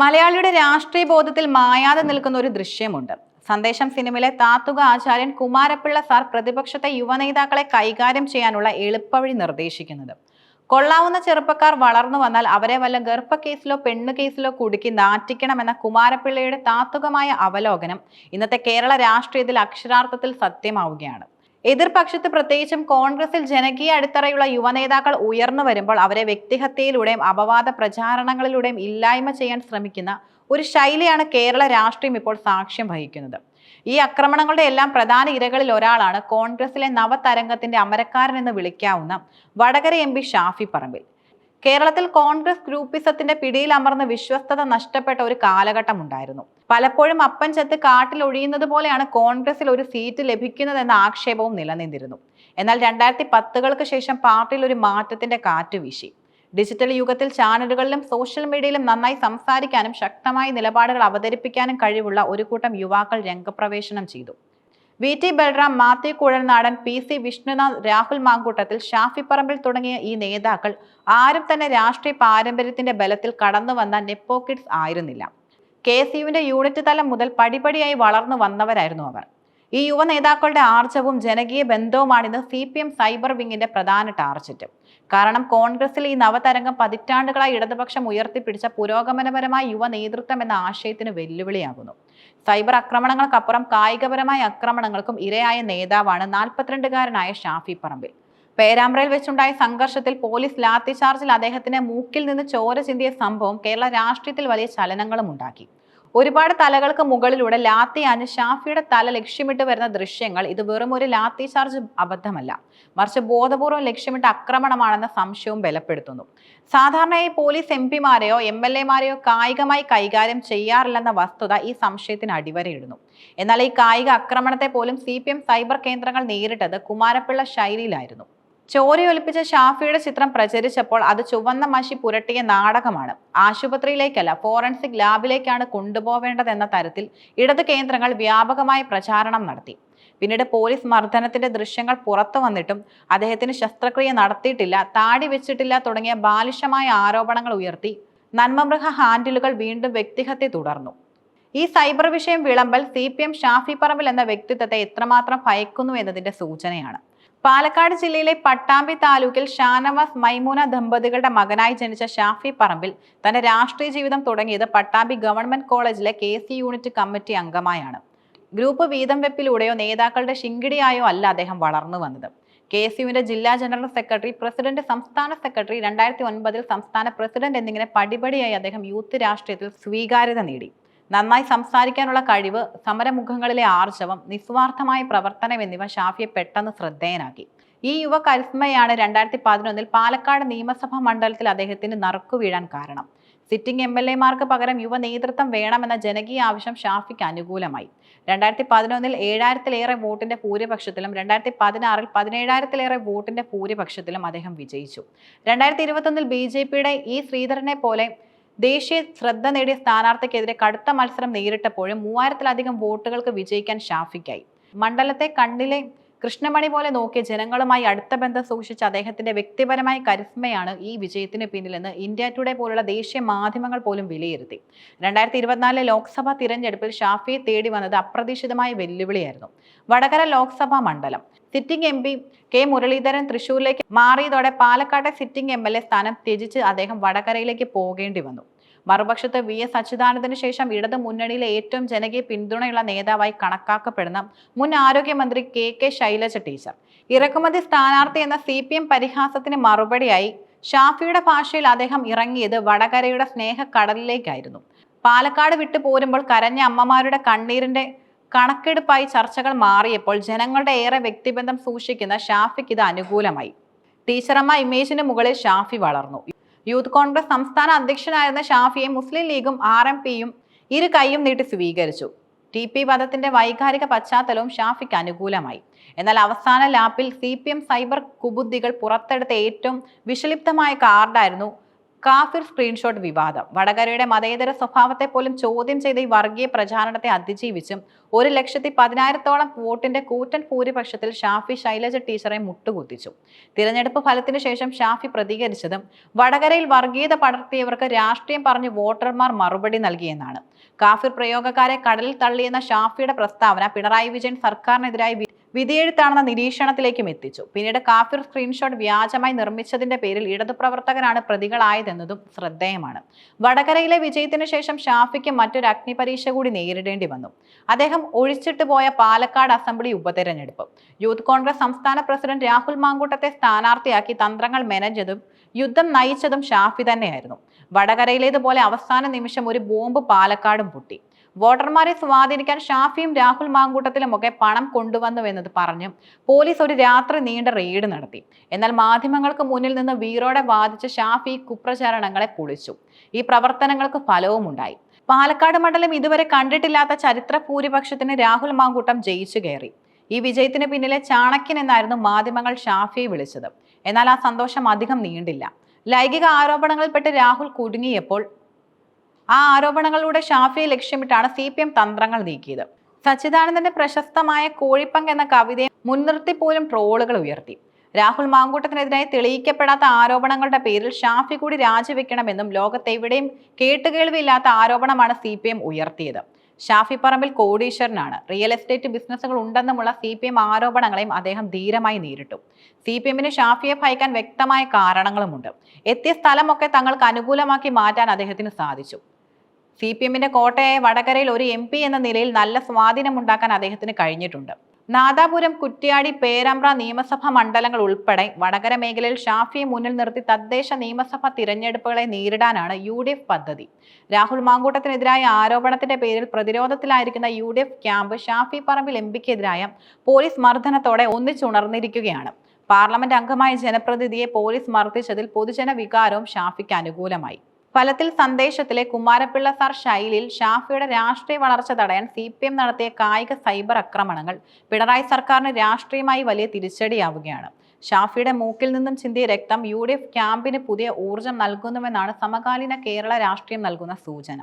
മലയാളിയുടെ രാഷ്ട്രീയ ബോധത്തിൽ മായാതെ നിൽക്കുന്ന ഒരു ദൃശ്യമുണ്ട്. സന്ദേശം സിനിമയിലെ താത്തുക ആചാര്യൻ കുമാരപ്പിള്ള സാർ പ്രതിപക്ഷത്തെ യുവനേതാക്കളെ കൈകാര്യം ചെയ്യാനുള്ള എളുപ്പവഴി നിർദ്ദേശിക്കുന്നത്. കൊള്ളാവുന്ന ചെറുപ്പക്കാർ വളർന്നു വന്നാൽ അവരെ വല്ല ഗർഭ കേസിലോ പെണ്ണു കേസിലോ കുടുക്കി നാറ്റിക്കണമെന്ന കുമാരപ്പിള്ളയുടെ താത്തുകമായ അവലോകനം ഇന്നത്തെ കേരള രാഷ്ട്രീയത്തിൽ അക്ഷരാർത്ഥത്തിൽ സത്യമാവുകയാണ്. എതിർപക്ഷത്ത് പ്രത്യേകിച്ചും കോൺഗ്രസിൽ ജനകീയ അടിത്തറയുള്ള യുവനേതാക്കൾ ഉയർന്നു വരുമ്പോൾ അവരെ വ്യക്തിഹത്യയിലൂടെയും അപവാദ പ്രചാരണങ്ങളിലൂടെയും ഇല്ലായ്മ ചെയ്യാൻ ശ്രമിക്കുന്ന ഒരു ശൈലിയാണ് കേരള രാഷ്ട്രീയം ഇപ്പോൾ സാക്ഷ്യം വഹിക്കുന്നത്. ഈ ആക്രമണങ്ങളുടെ എല്ലാം പ്രധാന ഇരകളിൽ ഒരാളാണ് കോൺഗ്രസിലെ നവതരംഗത്തിന്റെ അമരക്കാരൻ എന്ന് വിളിക്കാവുന്ന വടകര എം പി ഷാഫി പറമ്പിൽ. കേരളത്തിൽ കോൺഗ്രസ് ഗ്രൂപ്പിസത്തിന്റെ പിടിയിൽ അമർന്ന് വിശ്വസ്തത നഷ്ടപ്പെട്ട ഒരു കാലഘട്ടം ഉണ്ടായിരുന്നു പലപ്പോഴും അപ്പൻ ചത്ത് കാട്ടിൽ ഒഴിയുന്നത് പോലെയാണ് കോൺഗ്രസിൽ ഒരു സീറ്റ് ലഭിക്കുന്നതെന്ന ആക്ഷേപവും നിലനിന്നിരുന്നു. എന്നാൽ രണ്ടായിരത്തി പത്തുകൾക്ക് ശേഷം പാർട്ടിയിൽ ഒരു മാറ്റത്തിന്റെ കാറ്റ് വീശി. ഡിജിറ്റൽ യുഗത്തിൽ ചാനലുകളിലും സോഷ്യൽ മീഡിയയിലും നന്നായി സംസാരിക്കാനും ശക്തമായ നിലപാടുകൾ അവതരിപ്പിക്കാനും കഴിവുള്ള ഒരു കൂട്ടം യുവാക്കൾ രംഗപ്രവേശനം ചെയ്തു. V. T. Balram Mathew Kuzhalnadan P. C. Vishnunath Rahul Mamkootathil Shafi Parambil തുടങ്ങിയ ഈ നേതാക്കൾ ആരും തന്നെ രാഷ്ട്രീയ പാരമ്പര്യത്തിന്റെ ബലത്തിൽ കടന്നു വന്ന നെപ്പോ കിഡ്സ് ആയിരുന്നില്ല. കെ എസ് യുവിന്റെ യൂണിറ്റ് തലം മുതൽ പടിപടിയായി വളർന്നു വന്നവരായിരുന്നു അവർ. ഈ യുവ നേതാക്കളുടെ ആർജവും ജനകീയ ബന്ധവുമാണിന്ന് സി പി എം സൈബർ വിങ്ങിന്റെ പ്രധാന ടാർജറ്റ്. കാരണം കോൺഗ്രസിൽ ഈ നവതരംഗം പതിറ്റാണ്ടുകളായി ഇടതുപക്ഷം ഉയർത്തിപ്പിടിച്ച പുരോഗമനപരമായ യുവ നേതൃത്വം എന്ന ആശയത്തിന് വെല്ലുവിളിയാകുന്നു. സൈബർ ആക്രമണങ്ങൾക്കപ്പുറം കായികപരമായ ആക്രമണങ്ങൾക്കും ഇരയായ നേതാവാണ് നാൽപ്പത്തിരണ്ടുകാരനായ ഷാഫി പറമ്പിൽ. പേരാമ്പ്രയിൽ വെച്ചുണ്ടായ സംഘർഷത്തിൽ പോലീസ് ലാത്തി ചാർജിൽ അദ്ദേഹത്തിന്റെ മൂക്കിൽ നിന്ന് ചോര ചിന്തിയ സംഭവം കേരള രാഷ്ട്രീയത്തിൽ വലിയ ചലനങ്ങളും ഉണ്ടാക്കി. ഒരുപാട് തലകൾക്ക് മുകളിലൂടെ ലാത്തി ആഞ്ഞ് ഷാഫിയുടെ തല ലക്ഷ്യമിട്ട് വരുന്ന ദൃശ്യങ്ങൾ ഇത് വെറും ഒരു ലാത്തി ചാർജ് അബദ്ധമല്ല. മറിച്ച് ബോധപൂർവം ലക്ഷ്യമിട്ട് ആക്രമണമാണെന്ന സംശയവും ബലപ്പെടുത്തുന്നു. സാധാരണയായി പോലീസ് എം പിമാരെയോ എം എൽ എമാരെയോ കായികമായി കൈകാര്യം ചെയ്യാറില്ലെന്ന വസ്തുത ഈ സംശയത്തിന് അടിവരയിടുന്നു. എന്നാൽ ഈ കായിക ആക്രമണത്തെ പോലും സി സൈബർ കേന്ദ്രങ്ങൾ നേരിട്ടത് കുമാരപ്പിള്ള ശൈലിയിലായിരുന്നു. ചോരയൊലിപ്പിച്ച ഷാഫിയുടെ ചിത്രം പ്രചരിച്ചപ്പോൾ അത് ചുവന്ന മഷി പുരട്ടിയ നാടകമാണ്. ആശുപത്രിയിലേക്കല്ല ഫോറൻസിക് ലാബിലേക്കാണ് കൊണ്ടുപോവേണ്ടതെന്ന തരത്തിൽ ഇടത് കേന്ദ്രങ്ങൾ വ്യാപകമായി പ്രചാരണം നടത്തി. പിന്നീട് പോലീസ് മർദ്ദനത്തിന്റെ ദൃശ്യങ്ങൾ പുറത്തു വന്നിട്ടും അദ്ദേഹത്തിന് ശസ്ത്രക്രിയ നടത്തിയിട്ടില്ല താടി വെച്ചിട്ടില്ല തുടങ്ങിയ ബാലിഷമായ ആരോപണങ്ങൾ ഉയർത്തി നന്മമൃഗ ഹാൻഡിലുകൾ വീണ്ടും വ്യക്തിഹത്യ തുടർന്നു. ഈ സൈബർ വിഷയം വിളമ്പൽ C P M Shafi Parambil എന്ന വ്യക്തിത്വത്തെ എത്രമാത്രം ഭയക്കുന്നു എന്നതിന്റെ സൂചനയാണ്. പാലക്കാട് ജില്ലയിലെ പട്ടാമ്പി താലൂക്കിൽ ഷാനവാസ് മൈമൂന ദമ്പതികളുടെ മകനായി ജനിച്ച ഷാഫി പറമ്പിൽ തന്റെ രാഷ്ട്രീയ ജീവിതം തുടങ്ങിയത് പട്ടാമ്പി ഗവൺമെന്റ് കോളേജിലെ കെ യൂണിറ്റ് കമ്മിറ്റി അംഗമായാണ്. ഗ്രൂപ്പ് വീതം വെപ്പിലൂടെയോ നേതാക്കളുടെ ശിങ്കിടിയായോ അല്ല അദ്ദേഹം വളർന്നു വന്നത്. കെ യുവിന്റെ ജില്ലാ ജനറൽ സെക്രട്ടറി പ്രസിഡന്റ് സംസ്ഥാന സെക്രട്ടറി രണ്ടായിരത്തി ഒൻപതിൽ സംസ്ഥാന പ്രസിഡന്റ് എന്നിങ്ങനെ പടിപടിയായി അദ്ദേഹം യൂത്ത് രാഷ്ട്രീയത്തിൽ സ്വീകാര്യത നേടി. നന്നായി സംസാരിക്കാനുള്ള കഴിവ് സമരമുഖങ്ങളിലെ ആർജവം നിസ്വാർത്ഥമായ പ്രവർത്തനം എന്നിവ ഷാഫിയെ പെട്ടെന്ന് ശ്രദ്ധേയനാക്കി. ഈ യുവ കരിസ്മയാണ് രണ്ടായിരത്തി പതിനൊന്നിൽ പാലക്കാട് നിയമസഭാ മണ്ഡലത്തിൽ അദ്ദേഹത്തിന് നറുക്കു വീഴാൻ കാരണം. സിറ്റിംഗ് എം എൽ എമാർക്ക് പകരം യുവ നേതൃത്വം വേണമെന്ന ജനകീയ ആവശ്യം ഷാഫിക്ക് അനുകൂലമായി. രണ്ടായിരത്തി പതിനൊന്നിൽ ഏഴായിരത്തിലേറെ വോട്ടിന്റെ ഭൂരിപക്ഷത്തിലും രണ്ടായിരത്തി പതിനാറിൽ പതിനേഴായിരത്തിലേറെ വോട്ടിന്റെ ഭൂരിപക്ഷത്തിലും അദ്ദേഹം വിജയിച്ചു. രണ്ടായിരത്തി ഇരുപത്തൊന്നിൽ ബി ജെ പിയുടെ ഇ ശ്രീധരനെ പോലെ ദേശീയ ശ്രദ്ധ നേടിയ സ്ഥാനാർത്ഥിക്കെതിരെ കടുത്ത മത്സരം നേരിട്ടപ്പോഴും മൂവായിരത്തിലധികം വോട്ടുകൾക്ക് വിജയിക്കാൻ ഷാഫിക്കായി. മണ്ഡലത്തെ കണ്ണിലെ കൃഷ്ണമണി പോലെ നോക്കിയ ജനങ്ങളുമായി അടുത്ത ബന്ധം സൂക്ഷിച്ച അദ്ദേഹത്തിന്റെ വ്യക്തിപരമായ കരിസ്മയാണ് ഈ വിജയത്തിന് പിന്നിലെന്ന് ഇന്ത്യ ടുഡേ പോലുള്ള ദേശീയ മാധ്യമങ്ങൾ പോലും വിലയിരുത്തി. രണ്ടായിരത്തി ഇരുപത്തിനാലിലെ ലോക്സഭാ തിരഞ്ഞെടുപ്പിൽ ഷാഫിയെ തേടി വന്നത് അപ്രതീക്ഷിതമായ വെല്ലുവിളിയായിരുന്നു. വടകര ലോക്സഭാ മണ്ഡലം. Sitting M P K Muraleedharan തൃശൂരിലേക്ക് മാറിയതോടെ പാലക്കാട്ടെ സിറ്റിംഗ് എം എൽ എ സ്ഥാനം ത്യജിച്ച് അദ്ദേഹം വടകരയിലേക്ക് പോകേണ്ടി വന്നു. മറുപക്ഷത്ത് വി എസ് അച്യുതാനന്ദന് ശേഷം ഇടത് മുന്നണിയിലെ ഏറ്റവും ജനകീയ പിന്തുണയുള്ള നേതാവായി കണക്കാക്കപ്പെടുന്ന മുൻ ആരോഗ്യമന്ത്രി കെ കെ ശൈലജ ടീച്ചർ. ഇറക്കുമതി സ്ഥാനാർത്ഥി എന്ന സി പി എം പരിഹാസത്തിന് മറുപടിയായി ഷാഫിയുടെ ഭാഷയിൽ അദ്ദേഹം ഇറങ്ങിയത് വടകരയുടെ സ്നേഹക്കടലിലേക്കായിരുന്നു. പാലക്കാട് വിട്ടു പോരുമ്പോൾ കരഞ്ഞ അമ്മമാരുടെ കണ്ണീരിന്റെ കണക്കെടുപ്പായി ചർച്ചകൾ മാറിയപ്പോൾ ജനങ്ങളുടെ ഏറെ വ്യക്തിബന്ധം സൂക്ഷിക്കുന്ന ഷാഫിക്ക് ഇത് അനുകൂലമായി. ടീച്ചറമ്മ ഇമേജിന് മുകളിൽ ഷാഫി വളർന്നു. യൂത്ത് കോൺഗ്രസ് സംസ്ഥാന അധ്യക്ഷനായിരുന്ന ഷാഫിയെ മുസ്ലിം ലീഗും ആർ എം പിയും ഇരു കൈയും നീട്ടി സ്വീകരിച്ചു. ടി പി വധത്തിന്റെ വൈകാരിക പശ്ചാത്തലവും ഷാഫിക്ക് അനുകൂലമായി. എന്നാൽ അവസാന ലാപ്പിൽ സി പി എം സൈബർ കുബുദ്ധികൾ പുറത്തെടുത്ത ഏറ്റവും വിഷലിപ്തമായ കാർഡായിരുന്നു കാഫിർ സ്ക്രീൻഷോട്ട് വിവാദം. വടകരയുടെ മതേതര സ്വഭാവത്തെ പോലും ചോദ്യം ചെയ്ത ഈ വർഗീയ പ്രചാരണത്തെ അതിജീവിച്ചും ഒരു ലക്ഷത്തി പതിനായിരത്തോളം വോട്ടിന്റെ കൂറ്റൻ ഭൂരിപക്ഷത്തിൽ ഷാഫി ശൈലജ ടീച്ചറെ മുട്ടുകുത്തിച്ചു. തിരഞ്ഞെടുപ്പ് ഫലത്തിന് ശേഷം ഷാഫി പ്രതികരിച്ചതും വടകരയിൽ വർഗീയത പടർത്തിയവർക്ക് രാഷ്ട്രീയം പറഞ്ഞ് വോട്ടർമാർ മറുപടി നൽകിയെന്നാണ്. കാഫിർ പ്രയോഗക്കാരെ കടലിൽ തള്ളിയെന്ന ഷാഫിയുടെ പ്രസ്താവന പിണറായി വിജയൻ സർക്കാരിനെതിരായി വിധിയെഴുത്താണെന്ന നിരീക്ഷണത്തിലേക്കും എത്തിച്ചു. പിന്നീട് കാഫിർ സ്ക്രീൻഷോട്ട് വ്യാജമായി നിർമ്മിച്ചതിന്റെ പേരിൽ ഇടതുപ്രവർത്തകരാണ് പ്രതികളായതെന്നതും ശ്രദ്ധേയമാണ്. വടകരയിലെ വിജയത്തിന് ശേഷം ഷാഫിക്ക് മറ്റൊരു അഗ്നിപരീക്ഷ കൂടി നേരിടേണ്ടി വന്നു. അദ്ദേഹം ഒഴിച്ചിട്ട് പോയ പാലക്കാട് അസംബ്ലി ഉപതെരഞ്ഞെടുപ്പ്. യൂത്ത് കോൺഗ്രസ് സംസ്ഥാന പ്രസിഡന്റ് രാഹുൽ മാങ്കൂട്ടത്തെ സ്ഥാനാർത്ഥിയാക്കി തന്ത്രങ്ങൾ മെനഞ്ഞതും യുദ്ധം നയിച്ചതും ഷാഫി തന്നെയായിരുന്നു. വടകരയിലേതുപോലെ അവസാന നിമിഷം ഒരു ബോംബ് പാലക്കാടും പൊട്ടി. വോട്ടർമാരെ സ്വാധീനിക്കാൻ ഷാഫിയും രാഹുൽ മാങ്കൂട്ടത്തിലുമൊക്കെ പണം കൊണ്ടുവന്നുവെന്നത് പറഞ്ഞു പോലീസ് ഒരു രാത്രി നീണ്ട റെയ്ഡ് നടത്തി. എന്നാൽ മാധ്യമങ്ങൾക്ക് മുന്നിൽ നിന്ന് വീറോടെ വാദിച്ച ഷാഫി കുപ്രചാരണങ്ങളെ പൊളിച്ചു. ഈ പ്രവർത്തനങ്ങൾക്ക് ഫലവുമുണ്ടായി പാലക്കാട് മണ്ഡലം ഇതുവരെ കണ്ടിട്ടില്ലാത്ത ചരിത്ര ഭൂരിപക്ഷത്തിന് രാഹുൽ മാങ്കൂട്ടം ജയിച്ചു കയറി. ഈ വിജയത്തിന് പിന്നിലെ ചാണക്യൻ എന്നായിരുന്നു മാധ്യമങ്ങൾ ഷാഫിയെ വിളിച്ചത്. എന്നാൽ ആ സന്തോഷം അധികം നീണ്ടില്ല. ലൈംഗിക ആരോപണങ്ങളിൽപ്പെട്ട് രാഹുൽ കുടുങ്ങിയപ്പോൾ ആ ആരോപണങ്ങളിലൂടെ ഷാഫിയെ ലക്ഷ്യമിട്ടാണ് സി പി എം തന്ത്രങ്ങൾ നീക്കിയത്. സച്ചിദാനന്ദന്റെ പ്രശസ്തമായ കോഴിപ്പങ്ക് എന്ന കവിതയെ മുൻനിർത്തി പോലും ട്രോളുകൾ ഉയർത്തി. രാഹുൽ മാങ്കൂട്ടത്തിനെതിരായി തെളിയിക്കപ്പെടാത്ത ആരോപണങ്ങളുടെ പേരിൽ ഷാഫി കൂടി രാജിവെക്കണമെന്നും ലോകത്തെവിടെയും കേട്ടുകേൾവിയില്ലാത്ത ആരോപണമാണ് സി പി എം ഉയർത്തിയത്. ഷാഫി പറമ്പിൽ കോടീശ്വരനാണ്. റിയൽ എസ്റ്റേറ്റ് ബിസിനസ്സുകൾ ഉണ്ടെന്നുമുള്ള സി പി എം ആരോപണങ്ങളെയും അദ്ദേഹം ധീരമായി നേരിട്ടു. സി പി എമ്മിന് ഷാഫിയെ ഭയക്കാൻ വ്യക്തമായ കാരണങ്ങളുമുണ്ട്. എത്തിയ സ്ഥലമൊക്കെ തങ്ങൾക്ക് അനുകൂലമാക്കി മാറ്റാൻ അദ്ദേഹത്തിന് സാധിച്ചു. സി പി എമ്മിന്റെ കോട്ടയായ വടകരയിൽ ഒരു എം പി എന്ന നിലയിൽ നല്ല സ്വാധീനമുണ്ടാക്കാൻ അദ്ദേഹത്തിന് കഴിഞ്ഞിട്ടുണ്ട്. നാദാപുരം കുറ്റ്യാടി പേരാമ്പ്ര നിയമസഭാ മണ്ഡലങ്ങൾ ഉൾപ്പെടെ വടകര മേഖലയിൽ ഷാഫിയെ മുന്നിൽ നിർത്തി തദ്ദേശ നിയമസഭാ തിരഞ്ഞെടുപ്പുകളെ നേരിടാനാണ് യു ഡി എഫ് പദ്ധതി. രാഹുൽ മാങ്കൂട്ടത്തിനെതിരായ ആരോപണത്തിന്റെ പേരിൽ പ്രതിരോധത്തിലായിരിക്കുന്ന U D F camp Shafi Parambil M പിക്കെതിരായ police മർദ്ദനത്തോടെ ഒന്നിച്ചുണർന്നിരിക്കുകയാണ്. പാർലമെന്റ് അംഗമായ ജനപ്രതിനിധിയെ പോലീസ് മർദ്ദിച്ചതിൽ പൊതുജന വികാരവും ഷാഫിക്ക് അനുകൂലമായി. ഫലത്തിൽ സന്ദേശത്തിലെ കുമാരപിള്ള സാർ ശൈലിയിൽ ഷാഫിയുടെ രാഷ്ട്രീയ വളർച്ച തടയാൻ സി പി എം നടത്തിയ കായിക സൈബർ ആക്രമണങ്ങൾ പിണറായി സർക്കാരിന് രാഷ്ട്രീയമായി വലിയ തിരിച്ചടിയാവുകയാണ്. ഷാഫിയുടെ മൂക്കിൽ നിന്നും ചിന്തിയ രക്തം യു ഡി എഫ് ക്യാമ്പിന് പുതിയ ഊർജം നൽകുന്നുവെന്നാണ് സമകാലീന കേരള രാഷ്ട്രീയം നൽകുന്ന സൂചന.